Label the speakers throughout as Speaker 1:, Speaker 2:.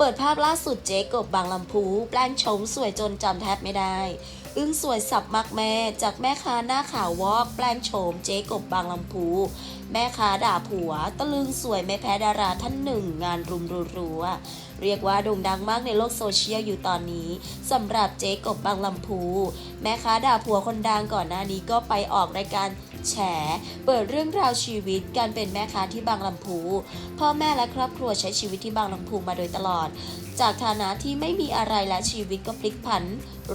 Speaker 1: เปิดภาพล่าสุดเจ๊กบบางลำพูแปลงโฉมสวยจนจำแทบไม่ได้ อึ้งสวยสับมักแม่จากแม่ค้าหน้าขาววอกแปลงโฉมเจ๊กบบางลำพู แม่ค้าด่าผัว ตะลึงสวยไม่แพ้ดาราท่านหนึ่ง งานรุมรัวเรียกว่าโด่งดังมากในโลกโซเชียลอยู่ตอนนี้สำหรับเจ๊กบบางลำพู แม่ค้าด่าผัวคนดังก่อนหน้านี้ก็ไปออกรายการ แฉ เปิดเรื่องราวชีวิตการเป็นแม่ค้าที่บางลำพู พ่อแม่และครอบครัวใช้ชีวิตที่บางลำพูมาโดยตลอด จากฐานะที่ไม่มีอะไรและชีวิตก็พลิกผัน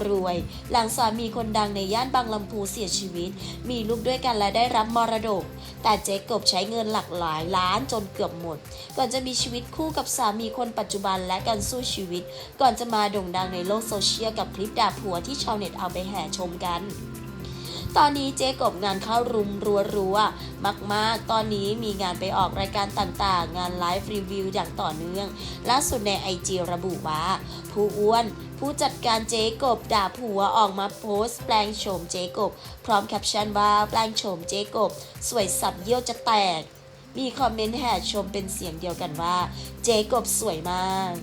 Speaker 1: รวย หลังสามีคนดังในย่านบางลำพูเสียชีวิต มีลูกด้วยกันและได้รับมรดก แต่เจ๊กบใช้เงินหลักหลายล้านจนเกือบหมด ก่อนจะมีชีวิตคู่กับสามีคนปัจจุบันและการสู้ชีวิต ก่อนจะมาโด่งดังในโลกโซเชียลกับคลิปด่าผัวที่ชาวเน็ตเอาไปแห่ชมกัน ตอนนี้เจ๊กบงานเข้ารุมรัวๆมาก ๆ ตอนนี้มีงานไปออกรายการต่างๆ งานไลฟ์รีวิวอย่างต่อเนื่อง ล่าสุดในไอจีระบุว่า ผู้อ้วน ผู้จัดการเจ๊กบด่าผัวออกมาโพสต์แปลงโฉมเจ๊กบ พร้อมแคปชั่นว่าแปลงโฉมเจ๊กบ สวยสับเยี่ยวจะแตก มีคอมเมนต์แห่ชมเป็นเสียงเดียวกันว่า เจ๊กบสวยมาก